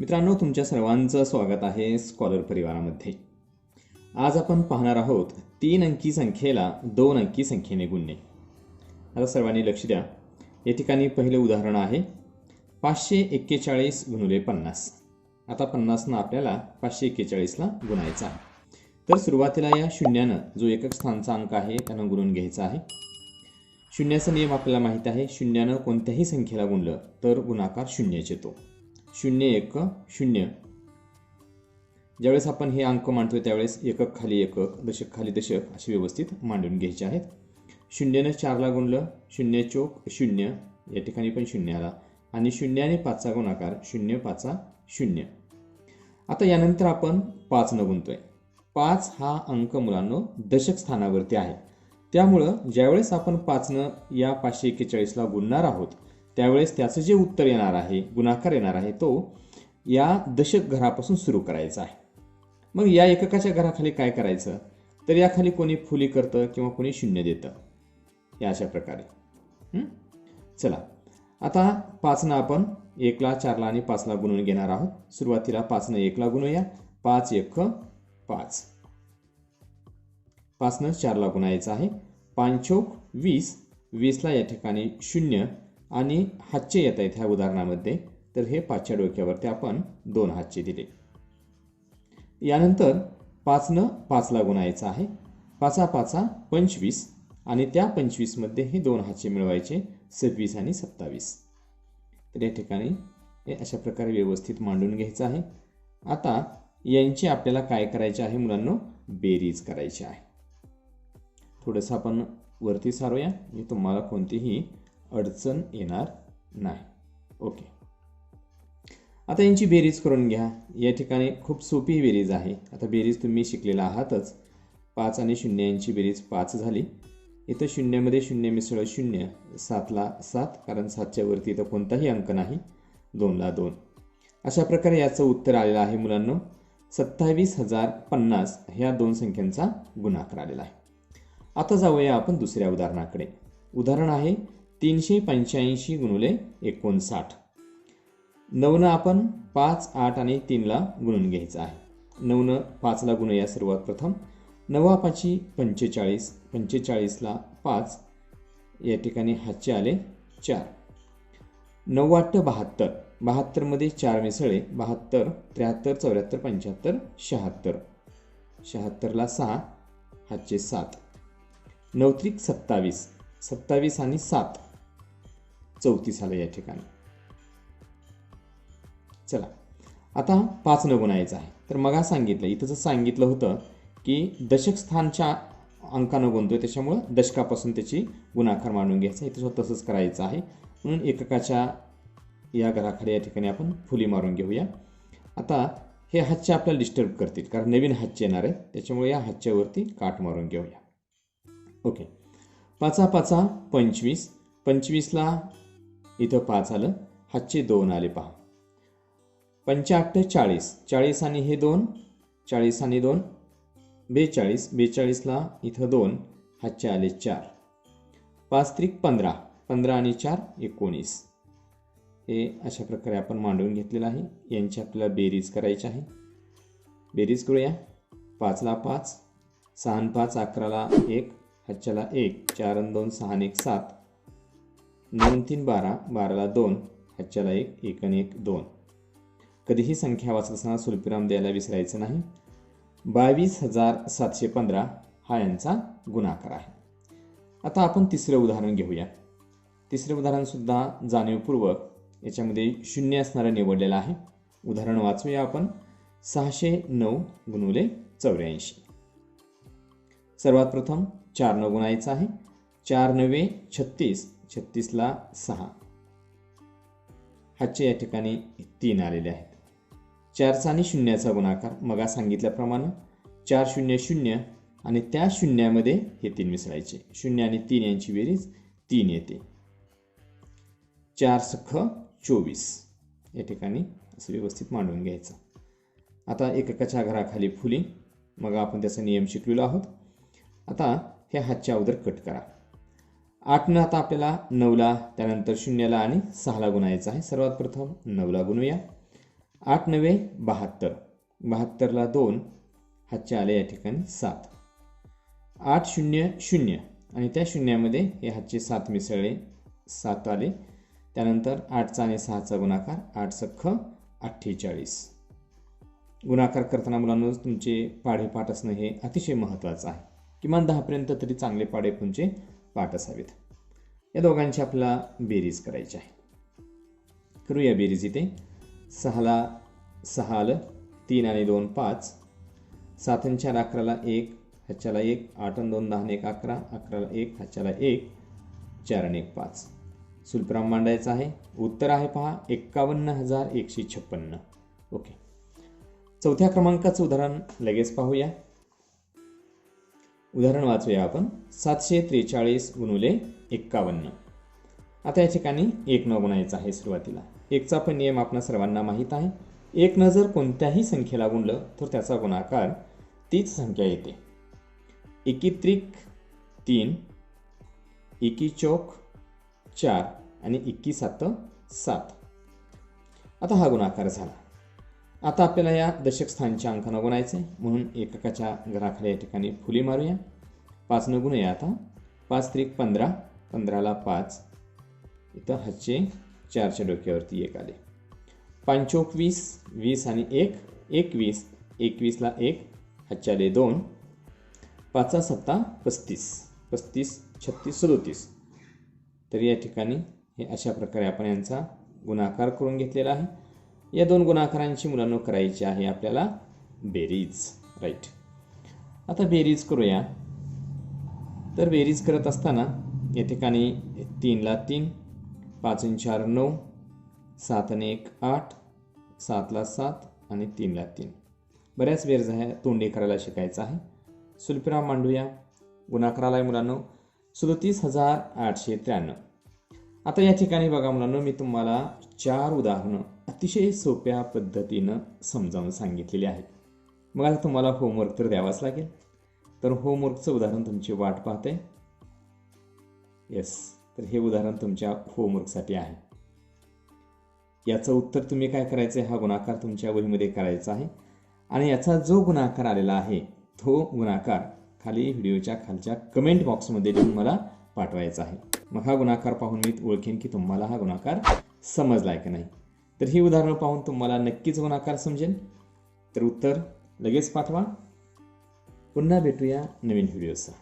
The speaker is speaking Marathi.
मित्रांनो तुमच्या सर्वांचं स्वागत आहे स्कॉलर परिवारामध्ये. आज आपण पाहणार आहोत तीन अंकी संख्येला दोन अंकी संख्येने गुणणे. आता सर्वांनी लक्ष द्या. या ठिकाणी पहिलं उदाहरण आहे पाचशे एक्केचाळीस गुणुले पन्नास. आता पन्नासनं आपल्याला पाचशे एक्केचाळीसला गुणायचा आहे. तर सुरुवातीला या शून्यानं जो एकक स्थानचा अंक आहे त्यानं गुणून घ्यायचा आहे. शून्याचा नियम आपल्याला माहीत आहे शून्यानं कोणत्याही संख्येला गुणलं तर गुणाकार शून्यच येतो. शून्य एक शून्य. ज्यावेळेस आपण हे अंक मांडतोय त्यावेळेस एकक खाली एकक दशक खाली दशक असे व्यवस्थित मांडून घ्यायचे आहेत. शून्यनं चारला गुणलं शून्य चोक शून्य. या ठिकाणी पण शून्य आला. आणि शून्य आणि पाचचा गुणाकार शून्य पाचा शून्य. आता यानंतर आपण पाचनं गुणतोय. पाच हा अंक मुलांनो दशक स्थानावरती आहे. त्यामुळं ज्यावेळेस आपण पाचनं या पाचशे एक्केचाळीसला गुणणार आहोत त्यावेळेस त्याचं जे उत्तर येणार आहे गुणाकार येणार आहे तो या दशक घरापासून सुरू करायचा आहे. मग या एककाच्या घराखाली काय करायचं? तर याखाली कोणी फुली करतं किंवा कोणी शून्य देतं? या अशा प्रकारे. चला. आता पाचनं आपण एकला चारला आणि पाचला गुणून घेणार आहोत. सुरुवातीला पाचनं एकला गुणूया. पाच एक पाच. पाचनं चारला गुणायचं आहे. पाणचोक वीस. वीसला या ठिकाणी शून्य. आणि हातचे येत आहेत ह्या उदाहरणामध्ये. तर हे पाचच्या डोक्यावरती आपण दोन हातचे दिले. यानंतर पाचनं पाचला गुणायचं आहे. पाचा पाचा पंचवीस आणि त्या पंचवीसमध्ये हे दोन हातचे मिळवायचे सव्वीस आणि सत्तावीस. तर या ठिकाणी हे अशा प्रकारे व्यवस्थित मांडून घ्यायचं आहे. आता यांची आपल्याला काय करायचे आहे मुलांना? बेरीज करायची आहे. थोडंसं आपण वरती सारूया. मी तुम्हाला कोणतीही अडचण येणार नाही. ओके आता यांची बेरीज करून घ्या. या ठिकाणी खूप सोपी बेरीज आहे. आता बेरीज तुम्ही शिकलेला आहातच. पाच आणि शून्य यांची बेरीज पाच झाली. इथं शून्यामध्ये शून्य मिसळ शून्य सातला सात कारण सातच्या वरती इथं कोणताही अंक नाही. दोनला दोन. अशा प्रकारे याचं उत्तर आलेलं आहे मुलांना. सत्तावीस हजार पन्नास ह्या दोन संख्यांचा गुणाकार आलेला आहे. आता जाऊया आपण दुसऱ्या उदाहरणाकडे. उदाहरण आहे तीनशे पंच्याऐंशी गुणुले एकोणसाठ. नवनं आपण पाच आठ आणि तीनला गुणून घ्यायचं आहे. नवनं पाचला गुणूया सर्वात प्रथम. नवा पाची पंचेचाळीस पंचेचाळीसला पाच. या ठिकाणी हातचे आले चार. नव्वाट बहात्तर. बहात्तरमध्ये चार मिसळे बहात्तर त्र्याहत्तर चौऱ्याहत्तर पंच्याहत्तर शहात्तर. शहात्तरला सहा हातचे सात. नवत्रिक सत्तावीस. सत्तावीस आणि सात. चौतीस आलं या ठिकाणी. चला आता पाच न गुणायचं आहे. तर मग सांगितलं इथं सांगितलं होतं की दशक स्थानच्या अंकानं गुणतोय त्याच्यामुळं दशकापासून त्याची गुणाकार मांडून घ्यायचा इथं सुद्धा तसंच करायचं आहे. म्हणून एककाच्या या घराखाली या ठिकाणी आपण फुली मारून घेऊया. आता हे हातचे आपल्याला डिस्टर्ब करतील कारण नवीन हातचे येणार आहेत. त्याच्यामुळे या हातच्यावरती काठ मारून घेऊया. ओके. पाचा पाचा पंचवीस. पंचवीसला इथं पाच आलं. हातचे दोन आले पहा. पंचाअट्ट चाळीस. चाळीस आणि हे दोन. चाळीस आणि दोन. बेचाळीस. बेचाळीसला इथं दोन. हातचे आले चार. पाच त्रिक पंधरा. पंधरा आणि चार एकोणीस. हे अशा प्रकारे आपण मांडून घेतलेलं आहे. यांची आपल्याला बेरीज करायची आहे. बेरीज करूया. पाचला पाच. सहा पाच अकराला एक. हातच्याला एक. चार आणि दोन सहा आणि एक सात. दोन तीन बारा बाराला दोन हातच्याला एक एक आणि एक दोन. कधीही संख्या वाचत असताना सुलपिराम द्यायला विसरायचं नाही. बावीस हजार सातशे पंधरा हा यांचा गुणाकार आहे. आता आपण तिसरं उदाहरण घेऊया. तिसरं उदाहरणसुद्धा जाणीवपूर्वक याच्यामध्ये शून्य असणारं निवडलेलं आहे. उदाहरण वाचूया आपण. सहाशे नऊ गुणुले चौऱ्याऐंशी. सर्वात प्रथम चार नऊ गुणायचं आहे. चार नवे छत्तीस छत्तीसला सहा. हातचे या ठिकाणी तीन आलेले आहेत. चारचा आणि शून्याचा गुणाकार मगा सांगितल्याप्रमाणे चार शून्य शून्य आणि त्या शून्यामध्ये हे तीन मिसळायचे. शून्य आणि तीन यांची बेरीज तीन येते. चार सख चोवीस. या ठिकाणी असं व्यवस्थित मांडून घ्यायचं. आता एककाच्या घराखाली फुली. मग आपण त्याचा नियम शिकलेलो आहोत. आता हे हातच्या अगोदर कट करा. आठनं आता आपल्याला नऊला त्यानंतर शून्याला आणि सहाला गुणायचा आहे. सर्वात प्रथम नऊला गुणूया. आठ नवे बहात्तर. बहात्तरला दोन हातचे आले या ठिकाणी सात. आठ शून्य शून्य. आणि त्या शून्यामध्ये हे हातचे सात मिसळले सात आले. त्यानंतर आठचा आणि सहाचा गुणाकार आठ सख्ख अठ्ठेचाळीस. गुणाकार करताना मुलांनो तुमचे पाढे पाठ असणं हे अतिशय महत्त्वाचं आहे. किमान दहापर्यंत तरी चांगले पाढे तुमचे पाठ असावेत या दोघांची आपला बेरीज करायची आहे. करूया बेरीज इथे. सहाला सहा आलं तीन आणि दोन पाच. सात आणि चार अकराला एक हच्च्याला एक आठ आणि दोन दहा आणि एक अकरा अकराला एक हच्च्याला एक चार आणि एक पाच. सुलप्राम मांडायचा आहे. उत्तर आहे पहा एक्कावन्न हजार एकशे छप्पन्न. ओके. चौथ्या क्रमांकाचं उदाहरण लगेच पाहूया. उदाहरण वाचूया आपण. सातशे त्रेचाळीस गुणुले एक्कावन्न. आता या ठिकाणी एक न गुणायचं आहे सुरुवातीला. एकचा पण नियम आपणा सर्वांना माहीत आहे. एक न जर कोणत्याही संख्येला गुणलं तर त्याचा गुणाकार तीच संख्या येते. एकीत्रिक तीन एकी चौक चार आणि एकी सात सात. आता हा गुणाकार झाला. आता आपल्याला या दशक स्थानच्या अंकानं गुणायचं आहे म्हणून एककाच्या घराखाली या ठिकाणी फुली मारूया. पाच न गुणूया आता. पाच त्रिक पंधरा. पंधराला पाच. इथं हातचे चारच्या डोक्यावरती एक आले. पंचोक वीस वीस आणि एक. एकवीस. एकवीसला एक. हातचे आले दोन. पाचा सत्ता पस्तीस. पस्तीस छत्तीस सदोतीस. तर या ठिकाणी हे अशा प्रकारे आपण यांचा गुणाकार करून घेतलेला आहे. या दोन गुणाकारांची मुलांना करायची आहे आपल्याला बेरीज राईट आता बेरीज करूया. तर बेरीज करत असताना या ठिकाणी तीनला तीन पाच चार नऊ सात आणि एक आठ सातला सात आणि तीनला तीन. बऱ्याच बेरज आहे तोंडे करायला शिकायचं आहे. सुल्पिराम मांडूया. गुणाकाराला मुलांनो. सदतीस हजार आठशे त्र्याण्णव. आता या ठिकाणी बघा मुलांना मी तुम्हाला चार उदाहरणं अतिशय सोप्या पद्धतीनं समजावून सांगितलेली आहेत. मग आता तुम्हाला होमवर्क तर द्यावाच लागेल. तर होमवर्कचं उदाहरण तुमची वाट पाहते. येस तर हे उदाहरण तुमच्या होमवर्कसाठी आहे. याचं उत्तर तुम्ही काय करायचं आहे हा गुणाकार तुमच्या वहीमध्ये करायचा आहे. आणि याचा जो गुणाकार आलेला आहे तो गुणाकार खाली व्हिडिओच्या खालच्या कमेंट बॉक्समध्ये लिहून मला पाठवायचा आहे. मग हा गुणाकार पाहून मी ओळखेन की तुम्हाला हा गुणाकार समजला आहे की नाही. तर ही उदाहरणं पाहून तुम्हाला नक्कीच गुणाकार समजेल तर उत्तर लगेच पाठवा. पुन्हा भेटूया नवीन व्हिडिओसह